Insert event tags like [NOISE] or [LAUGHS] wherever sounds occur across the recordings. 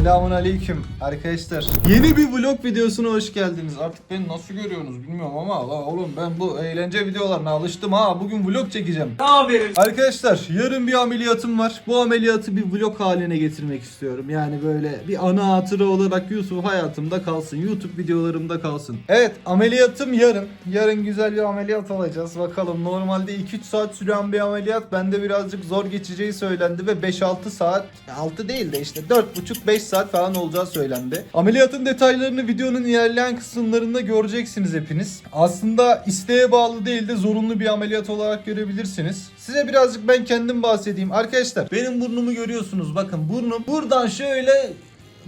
Selamun aleyküm arkadaşlar. Yeni bir vlog videosuna hoş geldiniz. Artık beni nasıl görüyorsunuz bilmiyorum ama la oğlum ben bu eğlence videolarına alıştım ha. Bugün vlog çekeceğim. Aferin. Arkadaşlar yarın bir ameliyatım var. Bu ameliyatı bir vlog haline getirmek istiyorum. Yani böyle bir ana hatıra olarak YouTube hayatımda kalsın. YouTube videolarımda kalsın. Evet ameliyatım yarın. Yarın güzel bir ameliyat alacağız. Bakalım normalde 2-3 saat süren bir ameliyat bende birazcık zor geçeceği söylendi ve 5-6 saat 6 değil de işte 4,5-5 saat falan olacağı söylendi. Ameliyatın detaylarını videonun ilerleyen kısımlarında göreceksiniz hepiniz. Aslında isteğe bağlı değil de zorunlu bir ameliyat olarak görebilirsiniz. Size birazcık ben kendim bahsedeyim. Arkadaşlar benim burnumu görüyorsunuz. Bakın burnum buradan şöyle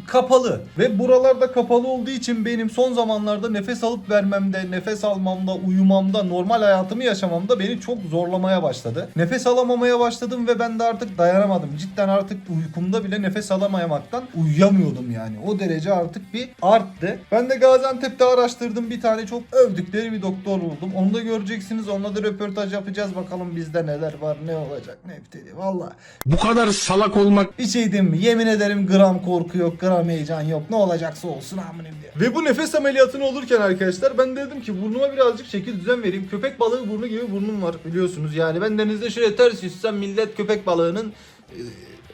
kapalı ve buralarda kapalı olduğu için benim son zamanlarda nefes alıp vermemde, nefes almamda, uyumamda, normal hayatımı yaşamamda beni çok zorlamaya başladı. Nefes alamamaya başladım ve ben de artık dayanamadım. Cidden artık uykumda bile nefes alamayamaktan uyuyamıyordum yani. O derece artık bir arttı. Ben de Gaziantep'te araştırdım. Bir tane çok övdükleri bir doktor buldum. Onu da göreceksiniz. Onunla da röportaj yapacağız. Bakalım bizde neler var, ne olacak, ne biteli. Valla Bu kadar salak olmak bir şey diyeyim mi? Yemin ederim gram korku yok, gram heyecan yok. Ne olacaksa olsun aminim diye. Ve bu nefes ameliyatını olurken arkadaşlar ben dedim ki burnuma birazcık şekil düzen vereyim. Köpek balığı burnu gibi burnum var biliyorsunuz. Yani ben denizde şöyle ters yüzsem millet köpek balığının e,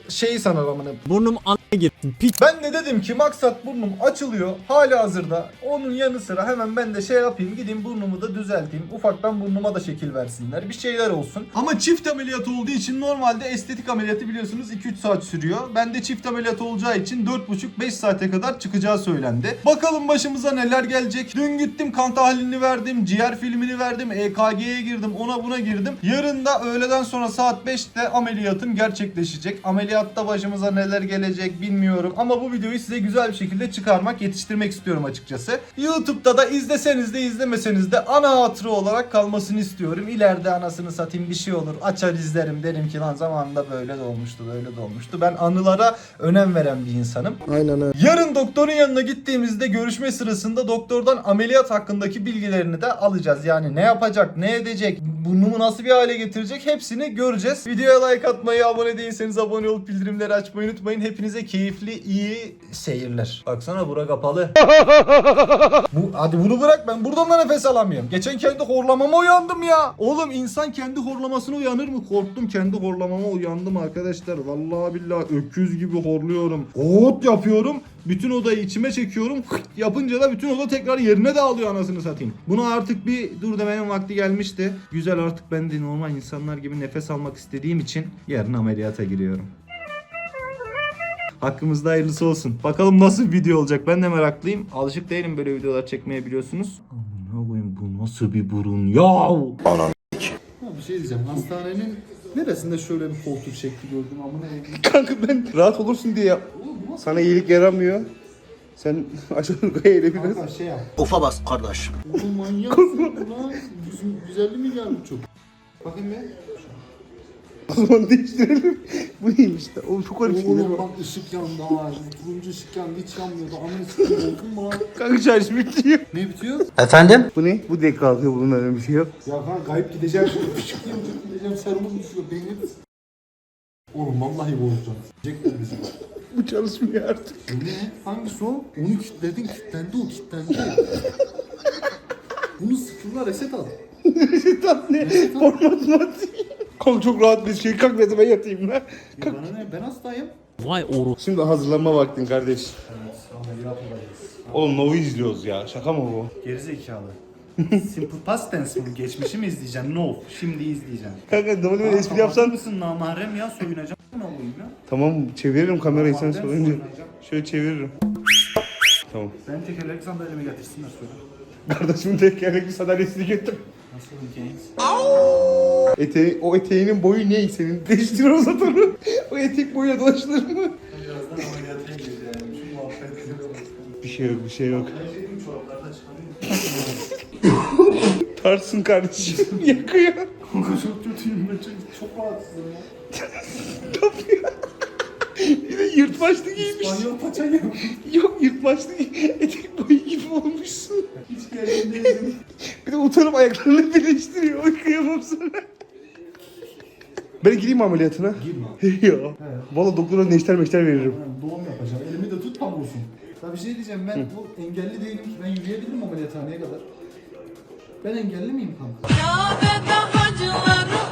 şeyi sanar amına. Burnum anaya girsin. Piç. Ben de dedim ki maksat burnum açılıyor hala hazırda. Onun yanı sıra hemen ben de şey yapayım gideyim burnumu da düzelteyim. Ufaktan burnuma da şekil versinler. Bir şeyler olsun. Ama çift ameliyat olduğu için normalde estetik ameliyatı biliyorsunuz 2-3 saat sürüyor. Ben de çift ameliyat olacağı için 4,5-5 saate kadar çıkacağı söylendi. Bakalım başımıza neler gelecek. Dün gittim kan tahlilini verdim. Ciğer filmini verdim. EKG'ye girdim. Ona buna girdim. Yarın da öğleden sonra saat 5'te ameliyatım gerçekleşecek. Ameliyatta başımıza neler gelecek bilmiyorum. Ama bu videoyu size güzel bir şekilde çıkarmak, yetiştirmek istiyorum açıkçası. YouTube'da da izleseniz de izlemeseniz de ana hatıra olarak kalmasını istiyorum. İleride anasını satayım bir şey olur. Açar izlerim derim ki lan zamanında böyle de olmuştu, böyle de olmuştu. Ben anılara önem veren bir insanım. Aynen öyle. Yarın doktorun yanına gittiğimizde görüşme sırasında doktordan ameliyat hakkındaki bilgilerini de alacağız. Yani ne yapacak, ne edecek, burnumu nasıl bir hale getirecek hepsini göreceğiz. Videoya like atmayı, abone değilseniz abone olup bildirimleri açmayı unutmayın. Hepinize keyifli, iyi seyirler. Baksana bura kapalı. [LAUGHS] Bu, hadi bunu bırak ben buradan da nefes alamıyorum. Geçen kendi horlamama uyandım ya. Oğlum insan kendi horlamasına uyanır mı? Korktum kendi horlamama uyandım arkadaşlar. Vallahi billahi öküz gibi horluyorum. Hop yapıyorum. Bütün odayı içime çekiyorum. Yapınca da bütün oda tekrar yerine dağılıyor anasını satayım. Bunu artık bir dur demenin vakti gelmişti. Güzel artık ben de normal insanlar gibi nefes almak istediğim için yarın ameliyata giriyorum. Hakkımızda hayırlısı olsun. Bakalım nasıl bir video olacak. Ben de meraklıyım. Alışık değilim böyle videolar çekmeye biliyorsunuz. Amına koyayım bu nasıl bir burun ya? Bir şey diyeceğim. Hastanenin neresinde şöyle bir koltuk şekli gördüm amına koyayım. Kanka ben rahat olursun diye yap. Sana iyilik yaramıyor. Sen [LAUGHS] aşağı yukarı eğile biraz. Kanka şey yap. Ufa bas kardeş. Oğlum manyak mısın lan? 150 milyar mı çok? Bakayım be. O zaman değiştirelim. Bu neymiş de? Oğlum çok garip şeyler Oğlum var. bak ışık yandı ha. Turuncu ışık yandı hiç yanmıyordu. Amına sikeyim oldun mu lan? Kanka şarj bitiyor. Ne bitiyor? Efendim? Bu ne? Bu denk kalkıyor bunun öyle bir şey yok. Ya kanka kayıp gideceğim. Küçük diyeyim gideceğim serumum düşüyor. Beynim. Oğlum vallahi bozacağım. Jackler bizi. Bu çalışmıyor artık. Bu ne? Hangisi o? Onu kilitledin kilitlendi o kilitlendi. Bunu sıfırla reset al. Tat ne? Format mat. Kanka çok rahat bir şey. Kalk ne ben yatayım lan. Ya bana ne? Ben hastayım. Vay oru. Şimdi hazırlanma vaktin kardeş. Ameliyat olacağız. Oğlum Novu izliyoruz ya. Şaka mı bu? Gerizekalı. [LAUGHS] Simple past tense mi? Geçmişi mi izleyeceksin? No. Şimdi izleyeceksin. Kanka Novu'nun böyle espri yapsan. mısın namahrem ya? Soyunacağım ne olayım ya? Tamam çeviririm kamerayı sen Tamam, ben sorunca. soyunacağım. Şöyle çeviririm. Tamam. Ben tekerlekli sandalyemi getirsinler söyle. Kardeşimin tekerlekli sandalyesini getir. Nasıl? Ete o eteğinin boyu ne senin? [LAUGHS] Değiştir o zaten. o etek boyuna dolaşılır mı? Birazdan ameliyata gireceğim. Şu muhabbetleri Bir şey yok bir şey yok. Çoraplarda çıkarıyorum. [LAUGHS] Tarsın kardeşim [LAUGHS] yakıyor. Kanka çok kötüyüm ben çok, çok rahatsızım ya. Bir de yırtmaçlı giymiş. İspanyol paça gibi. Yok yırtmaçlı giy- etek boyu gibi olmuşsun. Hiç gergin değilim. Bir de utanıp ayaklarını [LAUGHS] birleştiriyor. Oy kıyamam sana. Ben gireyim mi ameliyatına? Girme. [LAUGHS] ya. Valla doktora neşter meşter veririm. Ben doğum yapacağım. Elimi de tut tam olsun. Ya bir şey diyeceğim ben bu engelli değilim ki. Ben yürüyebilirim ameliyathaneye kadar. Ben engelli miyim kanka?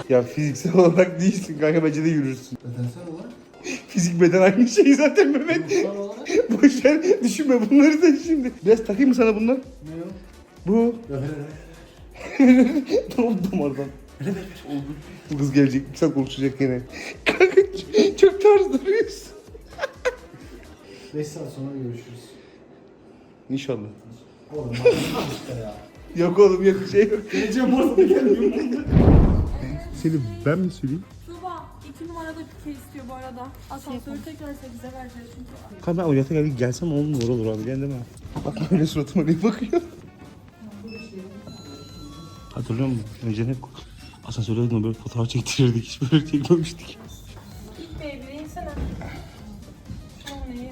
Ya fiziksel olarak değilsin kanka bence de yürürsün. Bedensel olarak. [LAUGHS] Fizik beden aynı şey zaten Mehmet. Ruhsal olarak. Boş ver düşünme bunları sen şimdi. Biraz takayım mı sana bunlar? Ne o? Bu. Ya hele hele. Ne oldu damardan? Bu kız gelecek güzel konuşacak gene. Kanka çok tarz duruyorsun. 5 saat sonra görüşürüz. İnşallah. Oğlum bak işte ya. Yok oğlum yok bir şey yok. Geleceğim orada gelmiyorum. Seni ben mi söyleyeyim? Tuba, iki numarada pike istiyor bu arada. Asansörü tekrar 8'e vereceğiz çünkü. Kanka ben ameliyata geldik gelsem on numara olur abi değil mi? Bak öyle suratıma ne bakıyor? Hatırlıyor musun? Önceden hep asansörde böyle fotoğraf çektirirdik. Hiç böyle çekmemiştik. İlk baby'e insene. Sonra neyi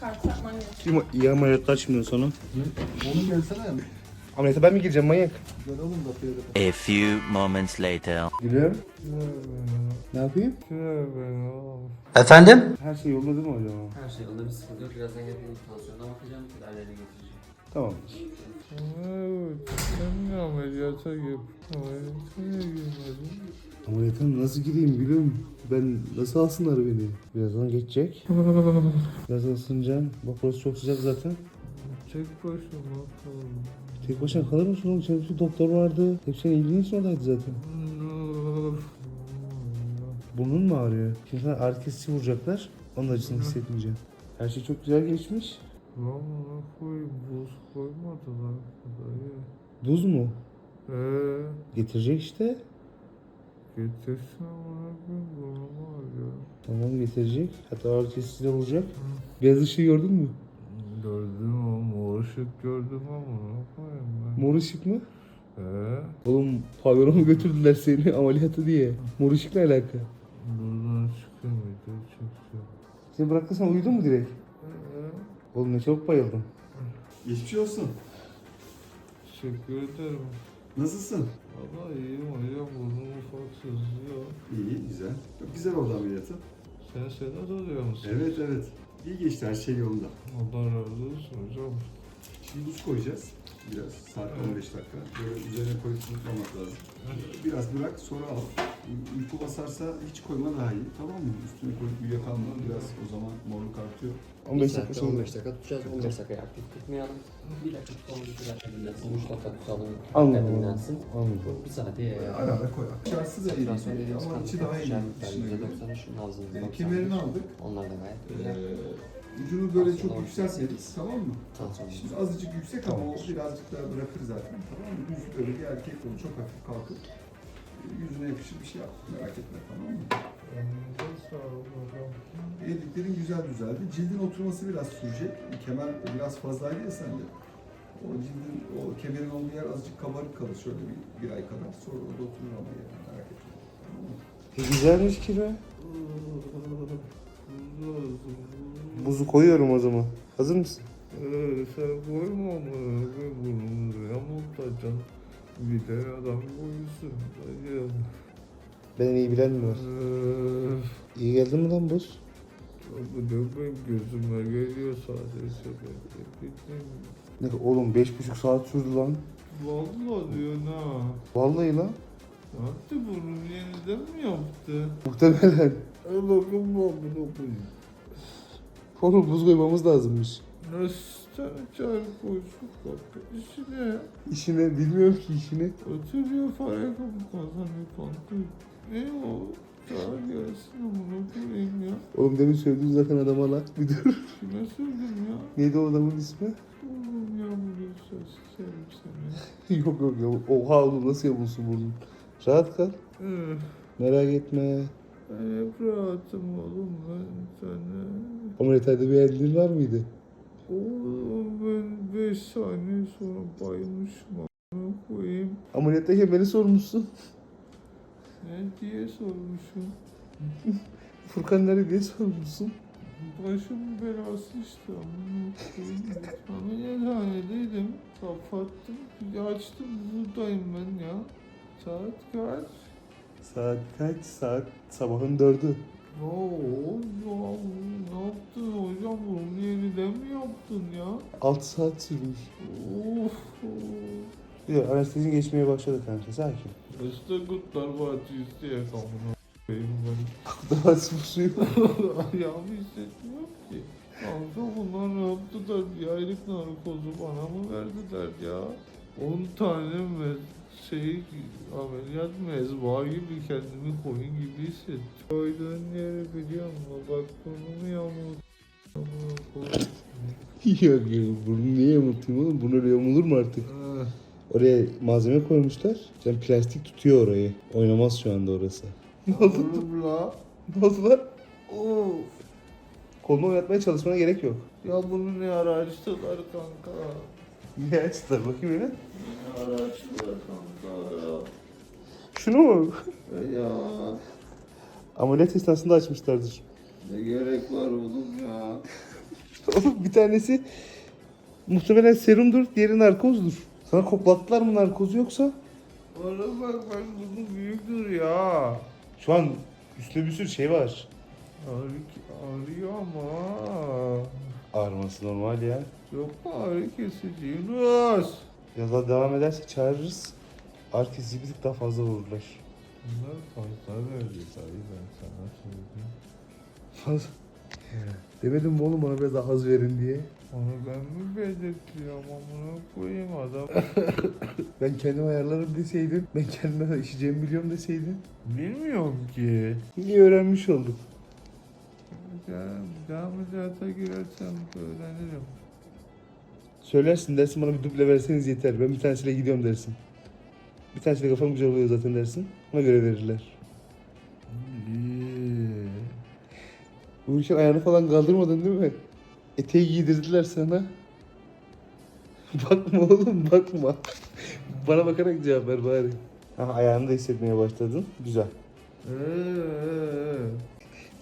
kart yapman gerekiyor. Şimdi iyi ameliyatlar şimdi sonra. Oğlum gelsene. Ameliyata ben mi gireceğim manyak? Gel oğlum da. A few moments later. Gülüyorum. Ne yapayım? Efendim? Her şey yolunda değil mi acaba? Her şey yolunda bir sıkıntı yok. Birazdan geldiğinde tansiyonuna bakacağım. Tedavilerini getireceğim. Tamam. Ben ameliyata gir. Ameliyata girmedim. Ameliyata nasıl gireyim gülüm? Ben nasıl alsınlar beni? Birazdan geçecek. Biraz ısınacağım. Bak burası çok sıcak zaten. Tek başıma kaldım. Tek başına kalır mısın oğlum? Senin bir doktor vardı. Hep senin ilginin için oradaydı zaten. Burnun mu ağrıyor? Şimdi sana ağrı kesici vuracaklar. Onun acısını hissetmeyeceğim. Her şey çok güzel geçmiş. Lan koy buz koymadılar dayı. Buz mu? Eee Getirecek işte. getirsin bana bir burnum ağrıyor. Tamam getirecek. Hatta ağrı kesici de vuracak. Beyaz ışığı gördün mü? Gördüm ama mor ışık gördüm ama ne koyayım ben. Mor ışık mı? Eee Oğlum pavyona götürdüler seni ameliyatı diye? Mor ışıkla alaka. buradan çıkayım de çıksın. Seni bıraktı sen uyudun mu direkt? Oğlum ne çabuk bayıldın. Geçmiş olsun. teşekkür ederim. Nasılsın? Valla iyiyim hocam burnum ufak sızlıyor. İyi, güzel. Çok güzel oldu ameliyatı. Sen Sedat oluyor musun? Evet, evet. İyi geçti, her şey yolunda. Allah razı olsun hocam. Şimdi buz koyacağız. Biraz, saat 15 dakika. Böyle üzerine koyup unutmamak lazım. Biraz bırak, sonra al. Uy- Uyku basarsa hiç koyma daha iyi, tamam mı? Üstüne koyup uyuyakalma, biraz o zaman morluk artıyor. 15 Bir dakika sonra. 15 dakika tutacağız. 15 dakika aktif tutmayalım. Bir dakika tutalım, bir dakika dinlensin. 3 dakika tutalım, Anladım. dinlensin. Anladım. Bir saate yayalım. Ara ara koy. Aşağısı da iyi ama içi daha iyi. şartlar İçine göre. %93, nabzımız Ee, 95. Kemerini aldık. Onlar da gayet Ee, güzel. Ucunu böyle çok yükseltmedik, tamam mı? Şimdi azıcık yüksek ama o birazcık daha bırakır zaten. Tamam mı? Yüz böyle bir erkek kolu çok hafif kalkıp e, yüzüne yakışır bir şey yap. Merak etme tamam mı? Elliklerin güzel düzeldi. Cildin oturması biraz sürecek. Kemer biraz fazlaydı ya sende. O cildin, o kemerin olduğu yer azıcık kabarık kalır şöyle bir, bir ay kadar. Sonra orada oturur ama yani merak etme. Tamam mı? E, güzelmiş ki be. Buzu koyuyorum o zaman. Hazır mısın? Ee, sen koyma koy burnunu yamultacaksın. Bir de adam koysun. Dayı. Benden iyi bilen mi var? Ee, İyi geldi mi lan buz? bu da ben gözüme geliyor sadece. Ben. Ne oğlum 5,5 saat sürdü lan. Vallahi diyor ha. Vallahi lan. Ne yaptı bunu yeniden mi yaptı? Muhtemelen. E bakın bu koyayım. Oğlum buz koymamız lazımmış. Nasıl koysun bak işine. İşine bilmiyorum ki işini. Oturuyor para kapı kazanıyor kanka. Ne o? Çare gelsin amına koyayım ya. Oğlum demin söyledin zaten adama lan. Bir dur. Kime söyledim ya? Neydi o adamın ismi? Oğlum ya bu söz sikerim seni. [LAUGHS] yok yok yok. Oha oğlum nasıl yamulsun burnun? Rahat kal. Merak etme. Hep rahatım oğlum ben sana. Ameliyathanede bir eldiğin var mıydı? Oğlum ben 5 saniye sonra bayılmışım amına koyayım. Ameliyattayken beni sormuşsun. Ne diye sormuşum. [LAUGHS] Furkan nerede diye sormuşsun. Başım belası işte amına koyayım. Ameliyathanedeydim. Kapattım. Açtım buradayım ben ya. Saat kaç? Saat kaç? Saat sabahın dördü. Ya hocam ne yaptın hocam bunu yeniden mi yaptın ya? 6 saat sürmüş. Of. Ya anestezi geçmeye başladı kanka sakin. İşte Kurtlar Vadisi yakamına koyayım ben. Daha su suyu. Ayağımı hissetmiyorum ki. Kanka bunlar ne yaptılar? Bir aylık narkozu bana mı verdiler ya? 10 tane me şey ameliyat mezba gibi kendimi koyun gibi hissettim. Koyduğun yeri biliyor musun? Bak burnumu koyayım. [LAUGHS] Yok yok bunu niye yamultayım oğlum? Bunu öyle yamulur mu artık? Ah, Oraya malzeme koymuşlar. Sen plastik tutuyor orayı. Oynamaz şu anda orası. Ne oldu? Oğlum la. Ne oldu lan? Of. Kolunu oynatmaya çalışmana gerek yok. Ya bunu ne ara açtılar kanka? Açtılar bakayım? Ne açtılar kanka ya? Şunu mu? Ya. Ameliyat esnasında açmışlardır. Ne gerek var oğlum ya? Oğlum bir tanesi muhtemelen serumdur, diğeri narkozdur. Sana koklattılar mı narkozu yoksa? Bana bak bak bunu büyüktür ya. Şu an üstte bir sürü şey var. Ağrı, ağrıyor ama. Ağrıması normal ya. Yok ağrı kesici Yunus? Biraz daha devam ederse çağırırız. Ağrı kesici bir tık daha fazla vururlar. Bunlar fazla verdi tabii ben sana söyleyeyim. Fazla. Demedim mi oğlum bana biraz daha az verin diye? Onu ben mi belirtiyorum amına koyayım adam. [COUGHS] Ben kendim ayarlarım deseydin. Ben kendime işeceğimi biliyorum deseydin. Bilmiyorum ki. İyi öğrenmiş olduk. Ameliyata girersem öğrenirim. Söylersin dersin bana bir duble verseniz yeter. Ben bir tanesiyle gidiyorum dersin. Bir tanesiyle kafam güzel oluyor zaten dersin. Ona göre verirler. İyi. Uyurken ayağını falan kaldırmadın değil mi? Eteği giydirdiler sana. [LAUGHS] bakma oğlum bakma. Bana bakarak cevap ver bari. Ha, ayağını da hissetmeye başladın. Güzel.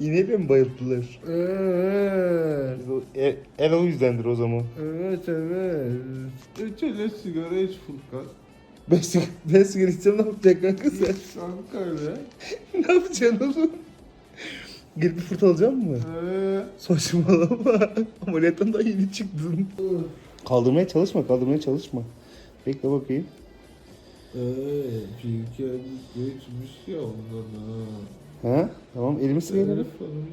Eee. İğneyle mi bayılttılar? Eee. El, el o yüzdendir o zaman. Evet evet. Üç ele sigara iç Furkan. Ben, sig- ben sigara içsem ne yapacak kanka sen? Kanka öyle. [LAUGHS] ne yapacaksın oğlum? Gelip bir fırt alacak mı? Eee. Saçmalama. Ameliyattan daha yeni çıktın. Kaldırmaya çalışma, kaldırmaya çalışma. Bekle bakayım. Eee. Pilken geçmiş ya ondan ha. Ha? Tamam, sık elini. Telefonumu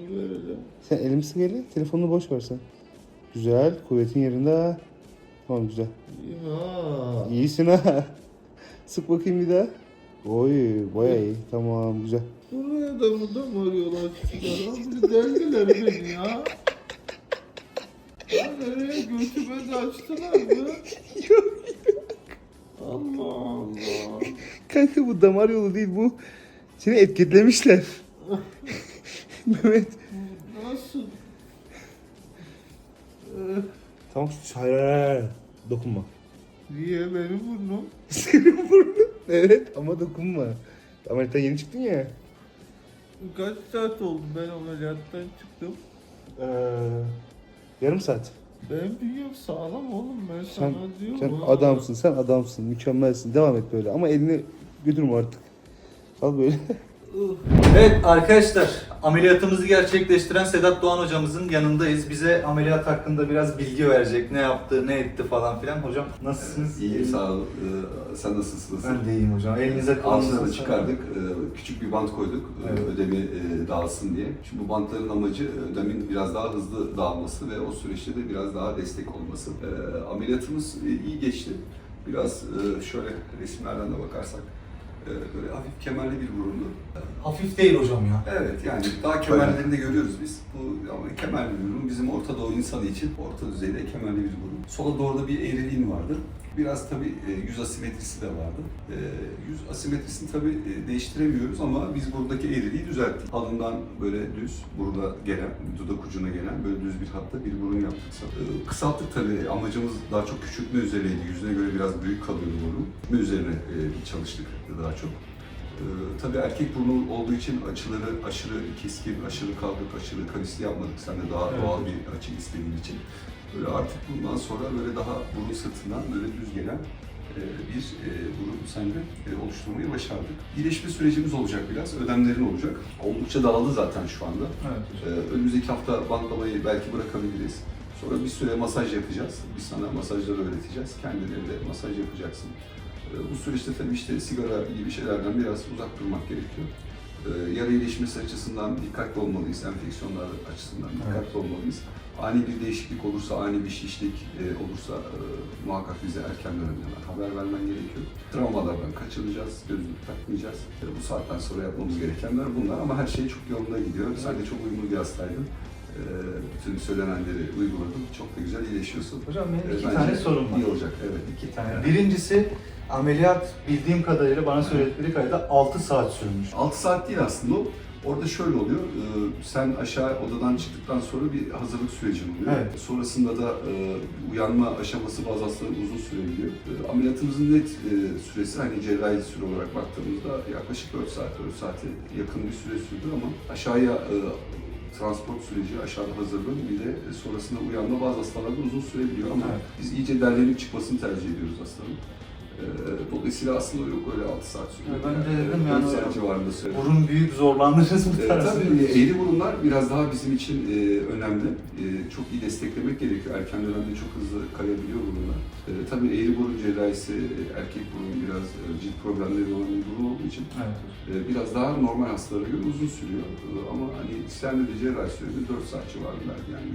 vereceğim. Sen elimi sık eli, telefonunu boş ver sen. Güzel, kuvvetin yerinde. ha. Tamam güzel. İyi ha. İyisin ha. [LAUGHS] Sık bakayım bir daha. Oy, bayağı iyi. Tamam, güzel. Buraya da mı da mı arıyorlar çıktılar? Abi deldiler beni ya. Ya nereye götüme de açtılar mı? Allah Allah. Kanka bu damar yolu değil bu. Seni etiketlemişler. [LAUGHS] Mehmet. Nasıl? Tamam, hayır, hayır, hayır. Dokunma. niye benim burnum? [LAUGHS] Senin burnun. Evet ama dokunma. Ameliyattan yeni çıktın ya. Kaç saat oldu ben ameliyattan çıktım. Ee, yarım saat. Ben büyüyorum sağlam oğlum ben Sen, sana diyorum. sen adamsın, sen adamsın, mükemmelsin. Devam et böyle ama elini götürme artık. Al böyle. Evet arkadaşlar ameliyatımızı gerçekleştiren Sedat Doğan hocamızın yanındayız. Bize ameliyat hakkında biraz bilgi verecek. Ne yaptı, ne etti falan filan. Hocam nasılsınız? İyiyim sağ ol. Ee, sen nasılsın? Ben de iyiyim hocam. Elinize kolunuza da çıkardık. Ee, Küçük bir bant koyduk e, Evet. ödemi e, dağılsın diye. Şimdi bu bantların amacı ödemin biraz daha hızlı dağılması ve o süreçte de biraz daha destek olması. Ee, Ameliyatımız e, iyi geçti. Biraz e, şöyle resimlerden de bakarsak böyle hafif kemerli bir burundu. Hafif değil hocam ya. Evet yani daha kemerlerini de görüyoruz biz. Bu ama kemerli bir burun bizim Orta Doğu insanı için orta düzeyde kemerli bir burun. Sola doğru da bir eğriliğin vardı. Biraz tabii e, yüz asimetrisi de vardı. E, yüz asimetrisini tabii e, değiştiremiyoruz ama biz buradaki eğriliği düzelttik. Alından böyle düz, burada gelen, dudak ucuna gelen böyle düz bir hatta bir burun yaptık. Kısalttık tabii. Amacımız daha çok küçültme üzereydi. Yüzüne göre biraz büyük kalıyordu burun. Üzerine çalıştık daha çok. Ee, tabii erkek burnu olduğu için açıları aşırı keskin, aşırı kalkık, aşırı kavisli yapmadık. Sen de daha Evet. doğal bir açı istediğin için. Böyle artık bundan sonra böyle daha burun sırtından böyle düz gelen e, bir e, burun sende e, oluşturmayı başardık. İyileşme sürecimiz olacak biraz, ödemlerin olacak. Oldukça dağıldı zaten şu anda. Evet. Önümüzdeki hafta bantlamayı belki bırakabiliriz. Sonra bir süre masaj yapacağız. Biz sana masajları öğreteceğiz. Kendine de masaj yapacaksın. Bu süreçte tabii işte sigara gibi şeylerden biraz uzak durmak gerekiyor. Yara iyileşmesi açısından dikkatli olmalıyız. Enfeksiyonlar açısından dikkatli olmalıyız. Ani bir değişiklik olursa, ani bir şişlik e, olursa e, muhakkak bize erken dönemde haber vermen gerekiyor. Travmalardan kaçınacağız, gözlük takmayacağız. E, bu saatten sonra yapmamız gerekenler bunlar ama her şey çok yolunda gidiyor. Sen de çok uyumlu bir hastaydın. E, bütün söylenenleri uyguladım. Çok da güzel iyileşiyorsun. Hocam benim E, iki tane sorum var. İyi olacak, evet. İki tane. Birincisi ameliyat bildiğim kadarıyla bana söyledikleri kadarıyla 6 saat sürmüş. 6 saat değil aslında o. Orada şöyle oluyor, e, sen aşağı odadan çıktıktan sonra bir hazırlık sürecin oluyor. Evet. Sonrasında da e, uyanma aşaması bazı hastaların uzun sürebiliyor. E, ameliyatımızın net e, süresi hani cerrahi süre olarak baktığımızda yaklaşık 4 saat, 4 saate yakın bir süre sürdü ama aşağıya e, transport süreci, aşağıda hazırlığın bir de sonrasında uyanma bazı hastalarda uzun sürebiliyor ama Evet. biz iyice derlenip çıkmasını tercih ediyoruz hastanın. E, dolayısıyla aslında yok öyle 6 saat sürüyor. Ben de dedim yani saat hocam, civarında sürüyor. Burun büyük zorlandınız mı Ee, tarzı? tabii eğri burunlar biraz daha bizim için e, önemli. E, çok iyi desteklemek gerekiyor. Erken dönemde çok hızlı kayabiliyor burunlar. E, tabii eğri burun cerrahisi, e, erkek burun biraz e, cilt problemleri olan bir burun olduğu için Evet. e, biraz daha normal hastalara göre uzun sürüyor. E, ama hani sende de cerrahi süremiz 4 saat civarında. Yani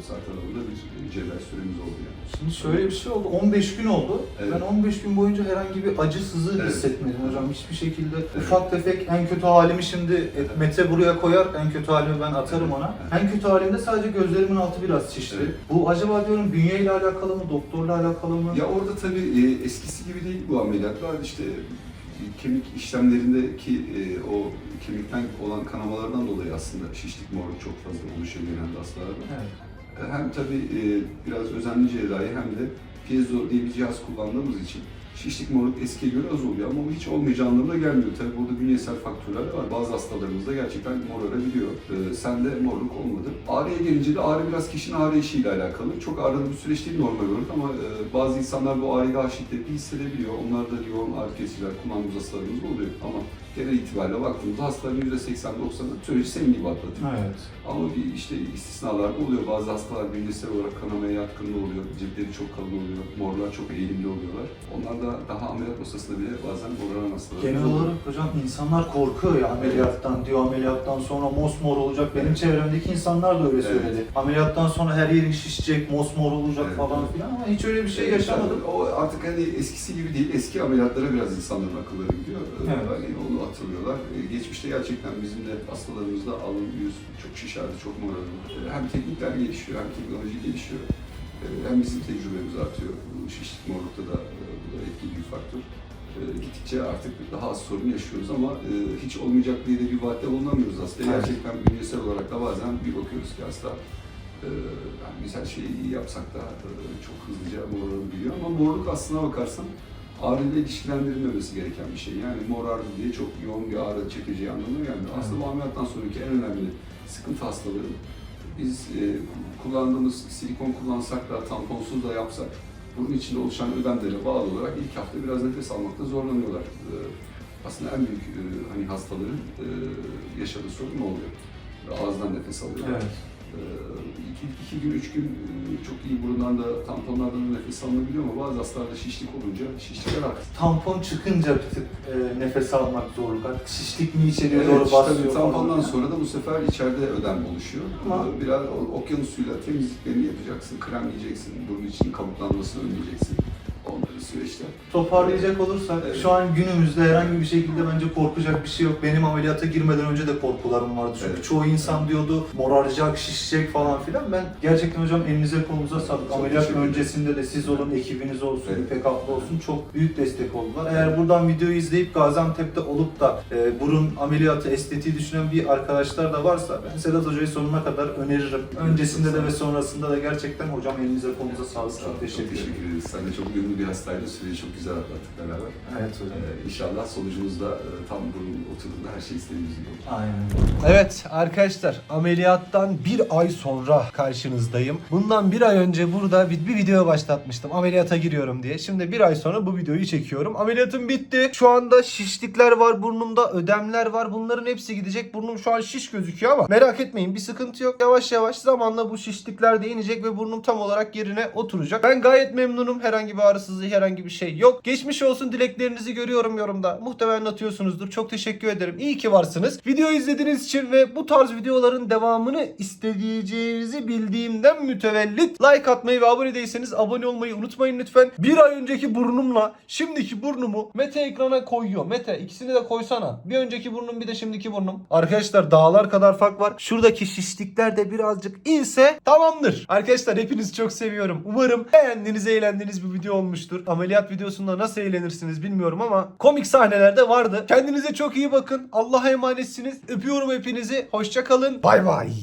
3,5-4 saat aralığında bir e, cerrahi süremiz oldu yani. Şimdi şöyle bir şey oldu. 15 gün oldu. Evet. Ben 15 gün boyunca herhangi bir acı sızı Evet. hissetmedim hocam. Hiçbir şekilde ufak tefek en kötü halimi şimdi e, Mete buraya koyar. En kötü halimi ben atarım ona. Evet. En kötü halimde sadece gözlerimin altı biraz şişti. Evet. Bu acaba diyorum bünyeyle alakalı mı, doktorla alakalı mı? Ya orada tabii e, eskisi gibi değil bu ameliyatlar. İşte e, kemik işlemlerindeki e, o kemikten olan kanamalardan dolayı aslında şişlik morluk çok fazla oluşuyor genelde hastalarda. Evet. E, Hem tabii e, biraz özenli cerrahi hem de piezo diye bir cihaz kullandığımız için şişlik morluk eskiye göre az oluyor ama hiç olmayacağı anlamına gelmiyor. Tabii burada bünyesel faktörler var. Bazı hastalarımızda gerçekten morarabiliyor. Ee, sende morluk olmadı. Ağrıya gelince de ağrı biraz kişinin ağrı eşiğiyle alakalı. Çok ağrılı bir süreç değil normal olarak ama e, bazı insanlar bu ağrıyı daha şiddetli hissedebiliyor. Onlar da yoğun ağrı kesiciler kullandığımız hastalarımız oluyor. Ama genel itibariyle baktığımızda hastaların %80-90'ı süreci senin gibi atlatıyor. Evet. Ama bir işte istisnalar oluyor. Bazı hastalar bünyesel olarak kanamaya yatkınlığı oluyor. Ciltleri çok kalın oluyor. Morlar çok eğilimli oluyorlar. Onlar da daha ameliyat masasında bile bazen moraran hastalar. Genel olarak hocam insanlar korkuyor ya ameliyattan diyor ameliyattan sonra mosmor olacak. Benim çevremdeki insanlar da öyle Evet. söyledi. Ameliyattan sonra her yerin şişecek, mosmor olacak Evet, falan evet. filan ama hiç öyle bir şey Ee, yaşamadım. O artık hani eskisi gibi değil. Eski ameliyatlara biraz insanların akılları gidiyor. Evet. Hani onu hatırlıyorlar. Ee, Geçmişte gerçekten bizim de hastalarımızda alın, yüz çok şişerdi, çok morardı. Ee, Hem teknikler gelişiyor, hem teknoloji gelişiyor. Ee, Hem bizim tecrübemiz artıyor. Şişlik morlukta da e, bu da etkili bir faktör. Gittikçe artık daha az sorun yaşıyoruz ama e, hiç olmayacak diye de bir vaatte bulunamıyoruz aslında. Evet. Gerçekten bünyesel olarak da bazen bir bakıyoruz ki hasta e, yani biz her şeyi iyi yapsak da e, çok hızlıca morarabiliyor ama morluk aslına bakarsan ağrıyla ilişkilendirilmemesi gereken bir şey. Yani morardı diye çok yoğun bir ağrı çekeceği anlamına gelmiyor. Aslında ameliyattan sonraki en önemli sıkıntı hastaları biz e, kullandığımız silikon kullansak da tamponsuz da yapsak bunun içinde oluşan ödemlere bağlı olarak ilk hafta biraz nefes almakta zorlanıyorlar. E, aslında en büyük e, hani hastaların e, yaşadığı sorun ne oluyor? Ağızdan nefes alıyorlar. Evet. Ee, ilk iki gün, üç gün e, çok iyi burundan da, tamponlardan da nefes alınabiliyor ama bazı hastalarda şişlik olunca şişlikler artık. Tampon çıkınca bir tık e, nefes almak zorluk. Artık şişlik mi içeriye Evet, doğru basıyor tabii falan. tampondan sonra da bu sefer içeride ödem oluşuyor. Ama- Ee, Biraz okyanus suyuyla temizliklerini yapacaksın, krem yiyeceksin, burun için kabuklanmasını önleyeceksin. Onları süreçte. Toparlayacak olursak Evet. şu an günümüzde herhangi bir şekilde bence korkacak bir şey yok. Benim ameliyata girmeden önce de korkularım vardı. Çünkü Evet. çoğu insan diyordu moraracak, şişecek falan filan. Ben gerçekten hocam elinize kolunuza sağlık. Ameliyat öncesinde de siz olun, ekibiniz olsun, Evet. İpek abla olsun çok büyük destek oldular. Eğer buradan videoyu izleyip Gaziantep'te olup da e, burun ameliyatı, estetiği düşünen bir arkadaşlar da varsa ben Sedat Hoca'yı sonuna kadar öneririm. Öncesinde de ve sonrasında da gerçekten hocam elinize kolunuza sağlık. Çok teşekkür ederim. Sen de çok zorlu bir hastaydı. Süreci çok güzel atlattık beraber. Evet hocam. Ee, inşallah sonucumuz da e, tam burun oturduğunda her şey istediğimiz gibi olur. Aynen. Evet arkadaşlar ameliyattan bir ay sonra karşınızdayım. Bundan bir ay önce burada bir, bir video başlatmıştım ameliyata giriyorum diye. Şimdi bir ay sonra bu videoyu çekiyorum. Ameliyatım bitti. Şu anda şişlikler var burnumda, ödemler var. Bunların hepsi gidecek. Burnum şu an şiş gözüküyor ama merak etmeyin bir sıkıntı yok. Yavaş yavaş zamanla bu şişlikler de inecek ve burnum tam olarak yerine oturacak. Ben gayet memnunum. Herhangi bir ağrısızlığı, herhangi bir şey yok. Geçmiş olsun dileklerinizi görüyorum yorumda. Muhtemelen atıyorsunuzdur. Çok teşekkür ederim. İyi ki varsınız. Video izlediğiniz için ve bu tarz videoların devamını isteyeceğinizi bildiğimden mütevellit like atmayı ve abone değilseniz abone olmayı unutmayın lütfen. Bir ay önceki burnumla şimdiki burnumu Mete ekrana koyuyor. Mete ikisini de koysana. Bir önceki burnum bir de şimdiki burnum. Arkadaşlar dağlar kadar fark var. Şuradaki şişlikler de birazcık inse tamamdır. Arkadaşlar hepinizi çok seviyorum. Umarım beğendiğiniz, eğlendiğiniz bir video olmuştur. Ameliyat videosunda nasıl eğlenirsiniz bilmiyorum ama komik sahneler de vardı. Kendinize çok iyi bakın. Allah'a emanetsiniz. Öpüyorum hepinizi. Hoşça kalın. Bay bay.